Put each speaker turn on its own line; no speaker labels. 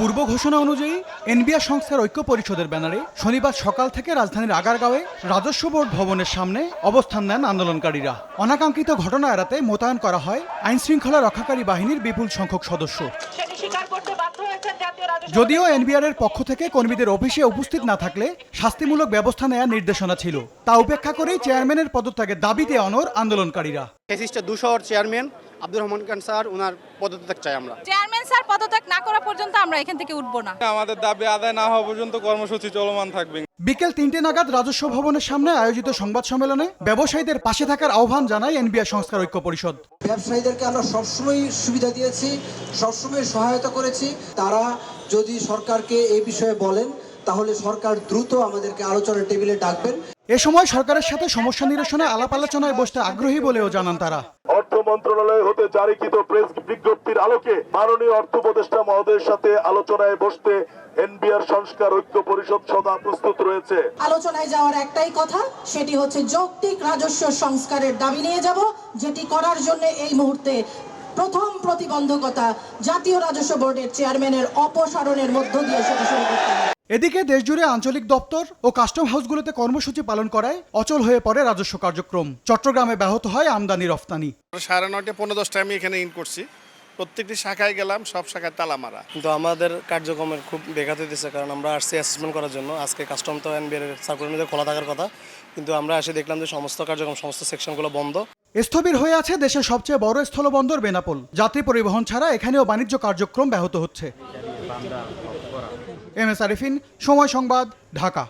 পূর্ব ঘোষণা অনুযায়ী, এনবিআর সংস্থার ঐক্য পরিষদের ব্যানারে শনিবার সকাল থেকে রাজধানীর আগারগাঁওয়ে রাজস্ব বোর্ড ভবনের সামনে অবস্থান নেন আন্দোলনকারীরা। অনাকাঙ্ক্ষিত ঘটনা এড়াতে মোতায়েন করা হয় আইনশৃঙ্খলা রক্ষাকারী বাহিনীর বিপুল সংখ্যক সদস্য।
সেটি স্বীকার করতে বাধ্য হয়েছেন জাতীয় রাজস্ব
যদিও এনবিআর এর পক্ষ থেকে কর্মীদের অফিসে উপস্থিত না থাকলে শাস্তিমূলক ব্যবস্থা নেওয়ার নির্দেশনা ছিল। তা উপেক্ষা করেই চেয়ারম্যানের পদত্যাগের দাবিতে অনর আন্দোলনকারীরা।
ফেসিস্টের দুশোর চেয়ারম্যান আব্দুর রহমান খান স্যার ওনার পদত্যাগ চাই আমরা।
চেয়ারম্যান স্যার পদত্যাগ না করা পর্যন্ত আমরা এখান থেকে উঠবো না।
আমাদের দাবি আদায় না হওয়া পর্যন্ত কর্মসূচি চলমান থাকবে।
বিকেল তিনটে নাগাদ রাজস্ব ভবনের সামনে আয়োজিত সংবাদ সম্মেলনে ব্যবসায়ীদের পাশে থাকার আহ্বান জানায় এনবিআর সংস্কার ঐক্য পরিষদ।
ব্যবসায়ীদেরকে আমরা সবসময় সুবিধা দিয়েছি সবসময় সহায়তা করেছি। তারা যদি সরকারকে এই বিষয়ে বলেন তাহলে সরকার দ্রুত আমাদেরকে আলোচনার টেবিলে ডাকবেন।
এ সময় সরকারের সাথে সমস্যা নিরসনে আলাপ আলোচনায় বসতে আগ্রহী বলেও জানান তারা।
মন্ত্রণালয় হতে জারিকৃত প্রেস বিজ্ঞপ্তির আলোকে মাননীয় অর্থ উপদেষ্টা মহোদয়ের সাথে আলোচনায় বসতে এনবিআর সংস্কার ঐক্য পরিষদ সদা প্রস্তুত রয়েছে।
আলোচনায় যাওয়ার একটাই কথা, সেটি হচ্ছে যৌক্তিক রাজস্ব সংস্কারের দাবি নিয়ে যাব, যেটি করার জন্য এই মুহূর্তে প্রথম প্রতিবন্ধকতা জাতীয় রাজস্ব বোর্ডের চেয়ারম্যানের অপসারণের মধ্য দিয়ে সেটি শুরু করতে
এদিকে দেশজুড়ে আঞ্চলিক দপ্তর ও কাস্টম হাউসগুলোতে কর্মসূচি পালন করায় অচল হয়ে পড়ে রাজস্ব কার্যক্রম। চট্টগ্রামে ব্যাহত হয় আমদানি রফতানি।
সাড়ে নয়টা পনেরো দশটা আমি এখানে ইন করছি। প্রত্যেকটি শাখায় গেলাম সব শাখায় তালা মারা
কিন্তু আমাদের কার্যক্রমের খুব ব্যাঘাত হইতেছে কারণ আমরা আসছি অ্যাসেসমেন্ট করার জন্য। আজকে কাস্টম তো এনবিআর সার্কুলার মধ্যে খোলা থাকার কথা। কিন্তু আমরা এসে দেখলাম যে সমস্ত কার্যক্রম সমস্ত সেকশনগুলো বন্ধ।
স্থবির হয়ে আছে দেশের সবচেয়ে বড় স্থলবন্দর বেনাপোল। যাত্রী পরিবহন ছাড়া এখানেও বাণিজ্য কার্যক্রম ব্যাহত হচ্ছে। এম এস আরিফিন সময় সংবাদ ঢাকা।